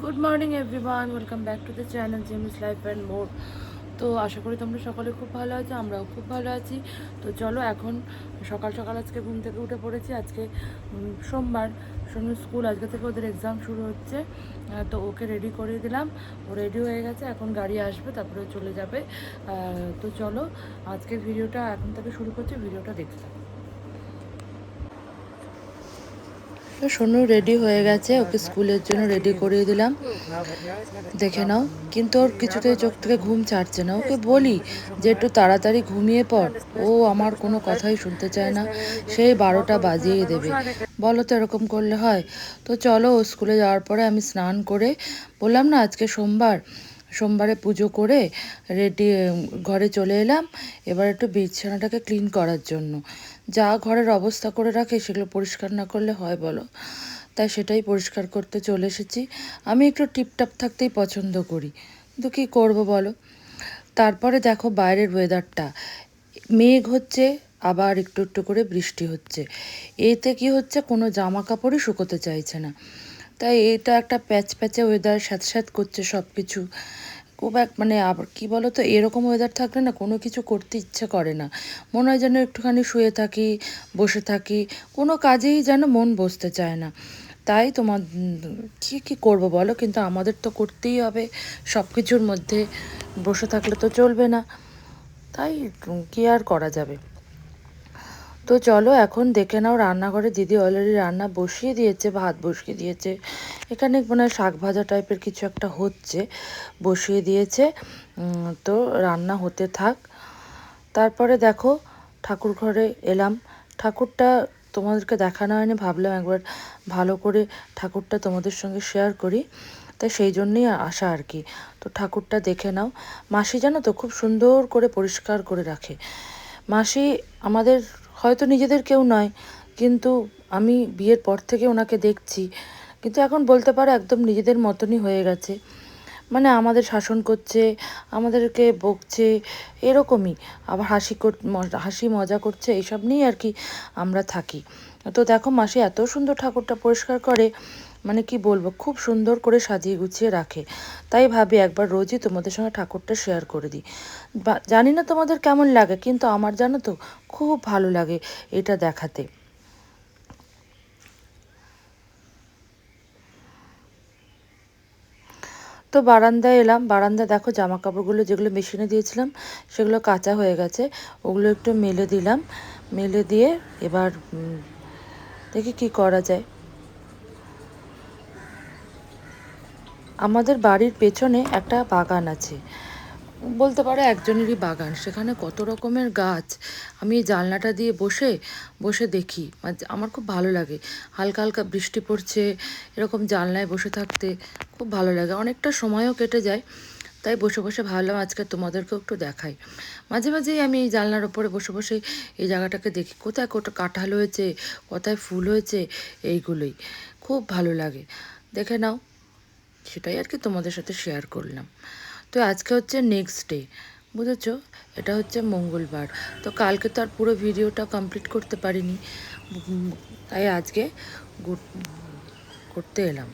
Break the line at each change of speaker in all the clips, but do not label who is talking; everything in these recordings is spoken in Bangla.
Good morning everyone welcome back to the channel James life and more তো আশা করি তোমরা সকলে খুব ভালো আছো, আমরাও খুব ভালো আছি। তো চলো এখন সকাল সকাল আজকে ঘুম থেকে উঠে পড়েছি। আজকে সোমবার সোনুর স্কুল, আজকে থেকে ওদের এক্সাম শুরু হচ্ছে। তো ওকে রেডি করে দিলাম। ও রেডি হয়ে গেছে, এখন গাড়ি আসবে, তারপরে চলে যাবে। তো চলো আজকের ভিডিওটা এখন থেকে শুরু করছি ভিডিওটা দেখতে থাকো তো সোনু রেডি হয়ে গেছে, ওকে স্কুলের জন্য রেডি করিয়ে দিলাম। দেখে নাও, কিন্তু ওর কিছুতেই চোখ থেকে ঘুম ছাড়ছে না। ওকে বলি যে একটু তাড়াতাড়ি ঘুমিয়ে পড়, ও আমার কোনো কথাই শুনতে চায় না, সেই বারোটা বাজিয়ে দেবে। বলো তো এরকম করলে হয়? তো চলো স্কুলে যাওয়ার পরে আমি স্নান করে বললাম না, আজকে সোমবার। সোমবারে পুজো করে রেডি, ঘরে চলে এলাম। এবার একটু বিছানাটাকে ক্লিন করার জন্য। যা ঘরের অবস্থা করে রাখে সেগুলো পরিষ্কার না করলে হয় বলো? তাই সেটাই পরিষ্কার করতে চলে এসেছি। আমি একটু টিপটাপ থাকতেই পছন্দ করি। কিন্তু কী করব বলো? তারপরে দেখো বাইরের ওয়েদারটা মেঘ হচ্ছে, আবার একটু একটু করে বৃষ্টি হচ্ছে। এতে কি হচ্ছে? কোনো জামা কাপড়ই শুকোতে চাইছে না। তাই এটা একটা প্যাচ প্যাচে ওয়েদার স্যাঁত স্যাঁত করছে সব কিছু খুব এক মানে আবার কী বলো তো এরকম ওয়েদার থাকলে না কোনো কিছু করতে ইচ্ছে করে না। মনে হয় যেন একটুখানি শুয়ে থাকি, বসে থাকি, কোনো কাজেই যেন মন বসতে চায় না। তাই তোমার কি কি করব বলো? কিন্তু আমাদের তো করতেই হবে। সব কিছুর মধ্যে বসে থাকলে তো চলবে না। তাই কি আর করা যাবে? তো চলো এখন দেখে নাও রান্নাঘরে দিদি অলরেডি রান্না বসিয়ে দিয়েছে, ভাত বসিয়ে দিয়েছে। এখানে মানে শাক ভাজা টাইপের কিছু একটা হচ্ছে, বসিয়ে দিয়েছে। তো রান্না হতে থাক। তারপরে দেখো ঠাকুর ঘরে এলাম। ঠাকুরটা তোমাদেরকে দেখানো হয়নি, ভাবলাম একবার ভালো করে ঠাকুরটা তোমাদের সঙ্গে শেয়ার করি। তাই সেই জন্যই আসা আর কি। তো ঠাকুরটা দেখে নাও। মাসি জানো তো খুব সুন্দর করে পরিষ্কার করে রাখে। মাসি আমাদের হয়তো নিজেদের কেউ নয়, কিন্তু আমি বিয়ের পর থেকে ওনাকে দেখছি। কিন্তু এখন বলতে পারো একদম নিজেদের মতনই হয়ে গেছে। মানে আমাদের শাসন করছে, আমাদেরকে বকছে, এরকমই। আবার হাসি হাসি মজা করছে, এইসব নিয়েই আর কি আমরা থাকি। তো দেখো মাসি এত সুন্দর ঠাকুরটা পরিষ্কার করে। মানে কি বলব, খুব সুন্দর করে সাজিয়ে গুছিয়ে রাখে। তাই ভাবি একবার রোজই তোমাদের সঙ্গে ঠাকুরটা শেয়ার করে দিই। জানি না তোমাদের কেমন লাগে, কিন্তু আমার জানো তো, খুব ভালো লাগে এটা দেখাতে। তো বারান্দায় এলাম, বারান্দায় দেখো জামা কাপড়গুলো যেগুলো মেশিনে দিয়েছিলাম, সেগুলো কাঁচা হয়ে গেছে, ওগুলো একটু মেলে দিলাম, মেলে দিয়ে এবার দেখি কি করা যায়। আমাদের বাড়ির পেছনে একটা বাগান আছে। বলতে পারো একজনেরই বাগান। সেখানে কত রকমের গাছ। আমি জানলাটা দিয়ে বসে বসে দেখি। মানে আমার খুব ভালো লাগে। হালকা হালকা বৃষ্টি পড়ছে, এরকম জানলায় বসে থাকতে খুব ভালো লাগে। অনেকটা সময়ও কেটে যায়, তাই বসে বসে ভাবলাম আজকে তোমাদেরকেও একটু দেখাই। মাঝে মাঝেই আমি এই জানলার ওপরে বসে বসে এই জায়গাটাকে দেখি। কোথায় কোথায় কাঁঠাল হয়েছে, কোথায় ফুল হয়েছে, এইগুলোই। খুব ভালো লাগে। দেখে নাও। সেটাই আর কি তোমাদের সাথে শেয়ার করলাম। তো আজকে হচ্ছে নেক্সট ডে বুঝেছ? এটা হচ্ছে মঙ্গলবার। তো কালকে তো আর পুরো ভিডিওটা কমপ্লিট করতে পারিনি। তাই আজকে করতে এলাম।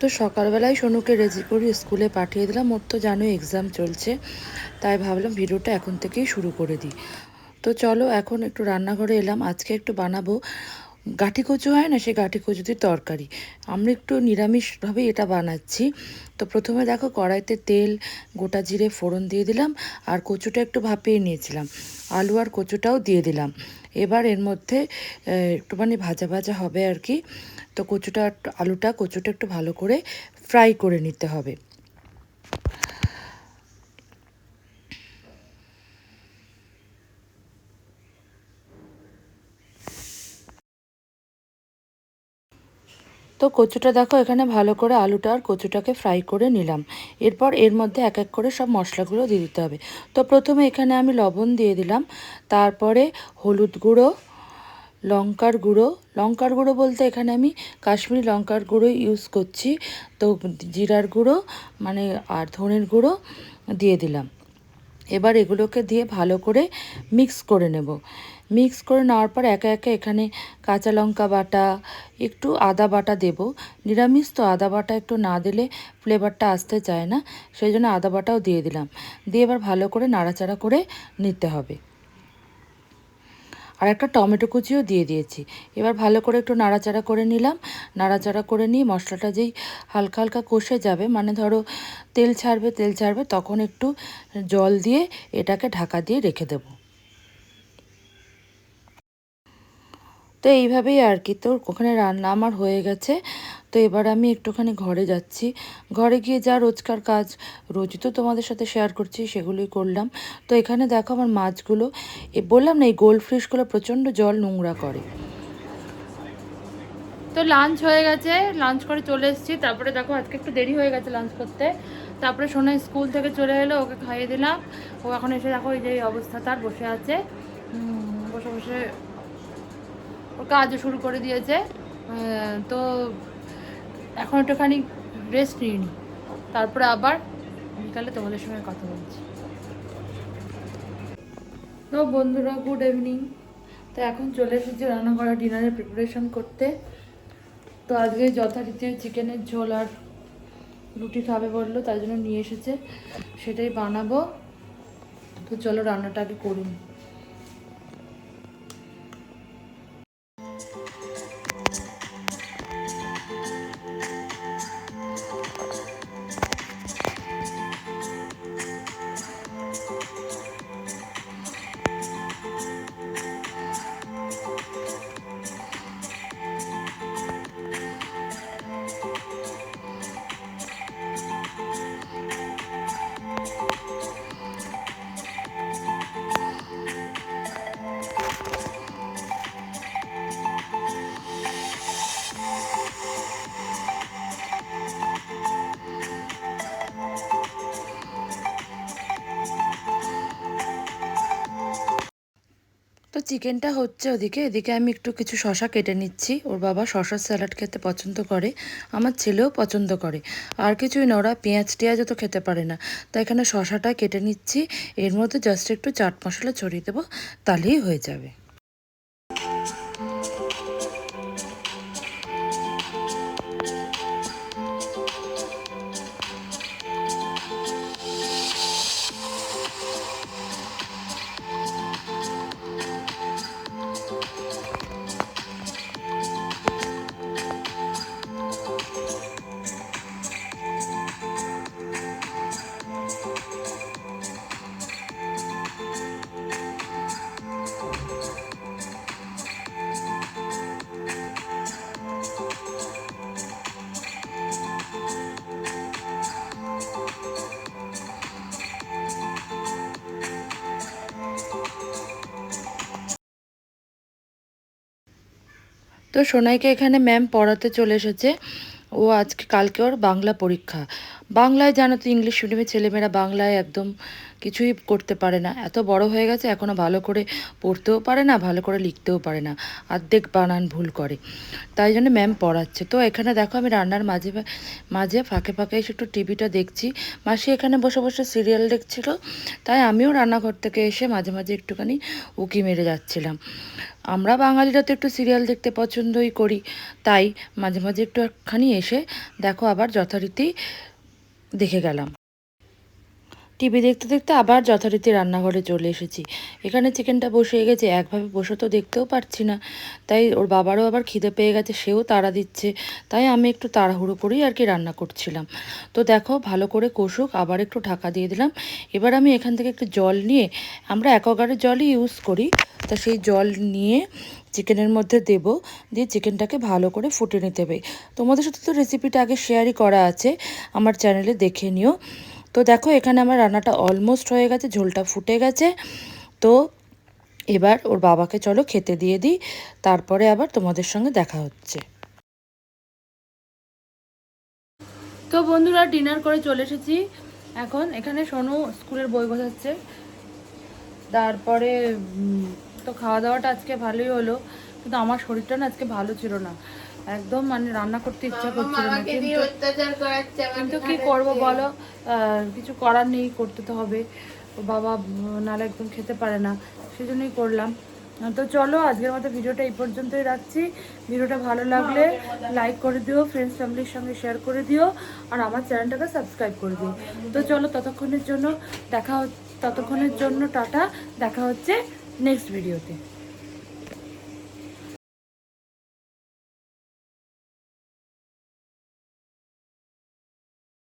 তো সকালবেলায় সোনুকে রেজি করে স্কুলে পাঠিয়ে দিলাম। ওর তো জানো এক্সাম চলছে। তাই ভাবলাম ভিডিওটা এখন থেকেই শুরু করে দিই। তো চলো এখন একটু রান্নাঘরে এলাম। আজকে একটু বানাবো গাঠি কচু হয় না সেই গাঠি কচুতির তরকারি। আমরা একটু নিরামিষভাবেই এটা বানাচ্ছি। তো প্রথমে দেখো কড়াইতে তেল, গোটা জিরে, ফোড়ন দিয়ে দিলাম আর কচুটা একটু ভাপিয়ে নিয়েছিলাম। আলু আর কচুটাও দিয়ে দিলাম। এবার এর মধ্যে একটুখানি ভাজা ভাজা হবে আর কি। তো কচুটা, আলুটা, কচুটা একটু ভালো করে ফ্রাই করে নিতে হবে। তো কচুটা দেখো, এখানে ভালো করে আলুটা আর কচুটাকে ফ্রাই করে নিলাম। এরপর এর মধ্যে এক এক করে সব মশলাগুলো দিয়ে দিতে হবে। তো প্রথমে এখানে আমি লবণ দিয়ে দিলাম, তারপরে হলুদ গুঁড়ো, লঙ্কার গুঁড়ো। লঙ্কার গুঁড়ো বলতে এখানে আমি কাশ্মীরি লঙ্কার গুঁড়ো ইউজ করছি। তো জিরার গুঁড়ো মানে আর ধনের গুঁড়ো দিয়ে দিলাম। এবার এগুলোকে দিয়ে ভালো করে মিক্স করে নেব। মিক্স করে নেওয়ার পর একে একে এখানে কাঁচা লঙ্কা বাটা, একটু আদা বাটা দেব। নিরামিষ তো আদা বাটা একটু না দিলে ফ্লেভারটা আসতে চায় না, সেই জন্য আদা বাটাও দিয়ে দিলাম। দিয়ে এবার ভালো করে নাড়াচাড়া করে নিতে হবে। আর একটা টমেটো কুচিও দিয়ে দিয়েছি। এবার ভালো করে একটু নাড়াচাড়া করে নিলাম। নাড়াচাড়া করে নিয়ে মশলাটা যেই হালকা হালকা কষে যাবে মানে ধরো তেল ছাড়বে তেল ছাড়বে, তখন একটু জল দিয়ে এটাকে ঢাকা দিয়ে রেখে দেবো। তো এইভাবেই আর কি তো ওখানে রান্না আমার হয়ে গেছে। তো এবার আমি একটুখানি ঘরে যাচ্ছি। ঘরে গিয়ে যা রোজকার কাজ, রোজই তো তোমাদের সাথে শেয়ার করছি, সেগুলোই করলাম। তো এখানে দেখো আমার মাছগুলো। এ, বললাম না, এই গোল্ড ফিশগুলো প্রচণ্ড জল নোংরা করে। তো লাঞ্চ হয়ে গেছে। লাঞ্চ করে চলে এসেছি। তারপরে দেখো, আজকে একটু দেরি হয়ে গেছে লাঞ্চ করতে। তারপরে সোনা স্কুল থেকে চলে এলো, ওকে খাইয়ে দিলাম। ও এখন এসে দেখো, এই যে অবস্থা, তার বসে আছে। বসে বসে ওর কাজও শুরু করে দিয়েছে। তো এখন একটুখানি রেস্ট নিয়ে নিই তারপরে আবার বিকালে তোমাদের সঙ্গে কথা বলছি। তো বন্ধুরা গুড ইভিনিং তো এখন চলে এসেছি রান্না করা ডিনারের প্রিপারেশন করতে। তো আজকে যথারীতি চিকেনের ঝোল আর রুটি খাবে বলল, তাই জন্য নিয়ে এসেছে। সেটাই বানাবো। তো চলো রান্নাটা আগে করি তো চিকেনটা হচ্ছে ওদিকে। এদিকে আমি একটু কিছু শশা কেটে নিচ্ছি। ওর বাবা শশার স্যালাড খেতে পছন্দ করে, আমার ছেলেও পছন্দ করে। আর কিছুই না, ওরা পেঁয়াজ টেঁয়াজও তো খেতে পারে না। তো এখানে শশাটা কেটে নিচ্ছি। এর মধ্যে জাস্ট একটু চাট মশলা ছড়িয়ে দেবো, তাহলেই হয়ে যাবে। তো সোনাইকে এখানে ম্যাম পড়াতে চলে এসেছে। ও আজকে কালকে ওর বাংলা পরীক্ষা। বাংলায় জানো তো ইংলিশ মিডিয়ামের ছেলেমেয়েরা বাংলায় একদম কিছুই করতে পারে না। এত বড় হয়ে গেছে এখনও ভালো করে পড়তেও পারে না, ভালো করে লিখতেও পারে না। অর্ধেক বানান ভুল করে। তাই জন্য ম্যাম পড়াচ্ছে। তো এখানে দেখো আমি রান্নার মাঝে মাঝে ফাঁকে ফাঁকে এসে একটু টিভিটা দেখছি। মাসি এখানে বসে বসে সিরিয়াল দেখছিল। তাই আমিও রান্নাঘর থেকে এসে মাঝে মাঝে একটুখানি উকি মেরে যাচ্ছিলাম। আমরা বাঙালিরা তো একটু সিরিয়াল দেখতে পছন্দই করি। তাই মাঝে মাঝে একটু একখানি এসে দেখো আবার যথারীতি দেখে গেলাম। টিভি দেখতে দেখতে আবার যথারীতি রান্নাঘরে চলে এসেছি। এখানে চিকেনটা বসে গেছে, একভাবে বসে তো দেখতেও পারছি না। তাই ওর বাবারও আবার খিদে পেয়ে গেছে, সেও তাড়া দিচ্ছে। তাই আমি একটু তাড়াহুড়ো করেই আর কি রান্না করছিলাম। তো দেখো, ভালো করে কষুক, আবার একটু ঢাকা দিয়ে দিলাম। এবার আমি এখান থেকে একটু জল নিয়ে, আমরা অ্যাকোয়াগার্ডের জলই ইউজ করি, তা সেই জল নিয়ে চিকেনের মধ্যে দেব। দিয়ে চিকেনটাকে ভালো করে ফুটে নিতে হবে। তোমাদের সাথে তো রেসিপিটা আগে শেয়ারই করা আছে, আমার চ্যানেলে দেখে নিও। তো দেখো, এখানে আমার রান্নাটা অলমোস্ট হয়ে গেছে, ঝোলটা ফুটে গেছে। তো এবার ওর বাবাকে চলো খেতে দিয়ে দিই, তারপরে আবার তোমাদের সঙ্গে দেখা হচ্ছে। তো বন্ধুরা ডিনার করে চলে এসেছি। এখন এখানে সোনু স্কুলের বই বোঝাচ্ছে তারপরে তো খাওয়া দাওয়াটা আজকে ভালোই হলো, কিন্তু আমার শরীরটা না আজকে ভালো ছিল না। একদম মানে রান্না করতে ইচ্ছা করছিল না। কিন্তু কি করব বলো? কিছু করার নেই করতে তো হবে। বাবা নাহলে একদম খেতে পারে না। সেই জন্যই করলাম।
তো চলো আজকের মতো ভিডিওটা এই পর্যন্তই রাখছি। ভিডিওটা ভালো লাগলে লাইক করে দিও ফ্রেন্ডস ফ্যামিলির সঙ্গে শেয়ার করে দিও আর আমার চ্যানেলটাকে সাবস্ক্রাইব করে দিও। তো চলো ততক্ষণের জন্য দেখা হচ্ছে ততক্ষণের জন্য টাটা দেখা হচ্ছে নেক্সট ভিডিওতে